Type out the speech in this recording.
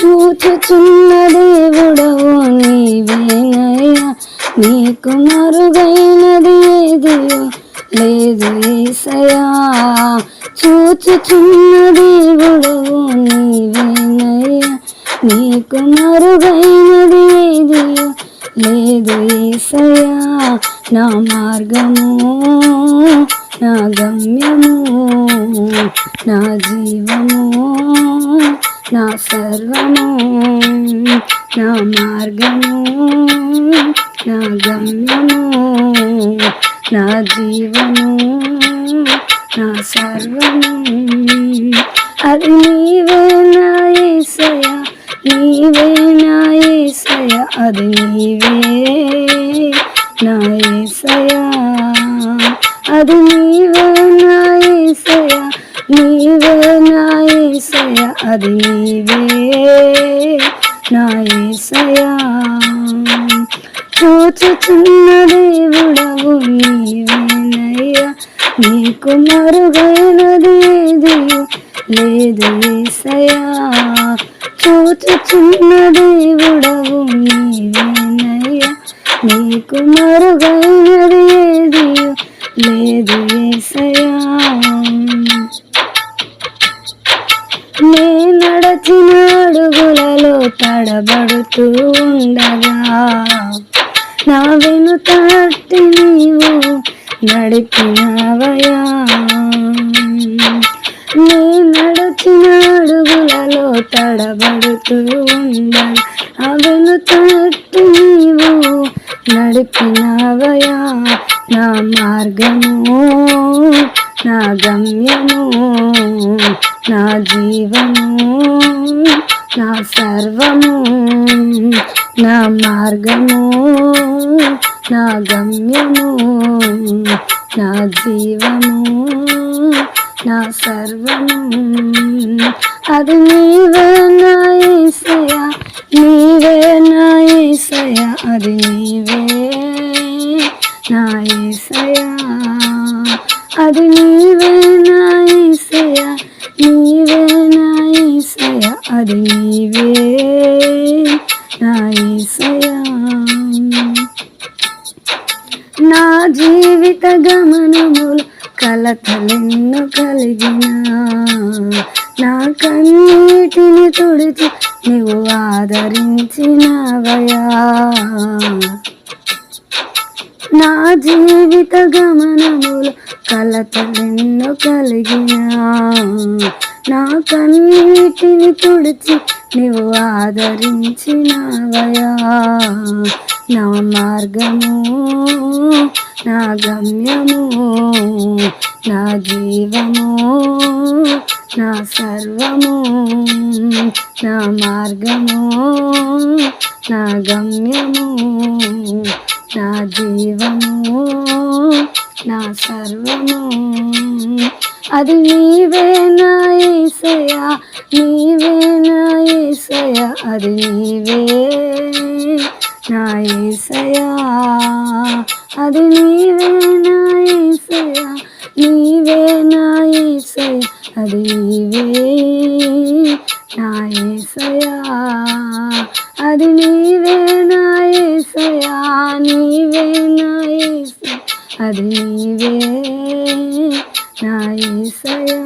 చూచుచున్న దేవుడవు నీవేనయ్యా నీకు మరుగైనది ఏదియో లేదు ఈసయా చూచుచున్న దేవుడవు నీవేనయ్యా నీకు మరుగైనది ఏదియో లేదు ఈసయా నా మార్గము నా గమ్యము నా జీవము. నా సర్వము నా మార్గము నా గమ్యము నా జీవము నా సర్వము. అది నీవే నా ఏసయ నీవే నా ఏసయ అది నీవే నా ఏసయ అది నీవే నా ఏసయ నీవే నా యేసయ్య నా ఏసయా చూచుచున్న దేవుడవు నీవేనయ్యా. నీకు మరుగైనది ఏది లేదు ఏసయా చూచుచున్న దేవుడవు నీవేనయ్యా. నీకు మరుగైనది నడచిన అడుగులలో తడబడుతూ ఉండగా నా వెనుక తట్టి నీవు నడిపినవయా నీ నడిచిన అడుగులలో తడబడుతూ ఉండగా ఆ వెనుక తట్టి నీవు నడిపినవయా నా మార్గము నా గమ్యము నా జీవము నా సర్వము నా మార్గము నా గమ్యము నా జీవము నా సర్వము. అది నీవే నా యేసయ్య నీవే నా యేసయ్య అది నీవే నా యేసయ్య అది నీవేనా నా నీవేనా నీవే అది నీవే నా యేసయ్య నా జీవిత గమనములు కలతలెన్ను కలిగిన నా కన్నీటిని తుడిచి నువ్వు ఆదరించినవయా నా జీవిత గమనములు కలతలెన్నో కలిగిన నా కన్నీటిని తుడిచి నువ్వు ఆదరించినవయా. నా మార్గము నా గమ్యము నా జీవము నా సర్వము నా మార్గము నా గమ్యము. నా జీవము నా సర్వము. అది నీవే నా యేసయ్య నీవే నా అది నీవే నా యేసయ్య అది నీవే నా యేసయ్య నీవే నా అది నీవే. యేసయ్య నీవే నా ఈసయా.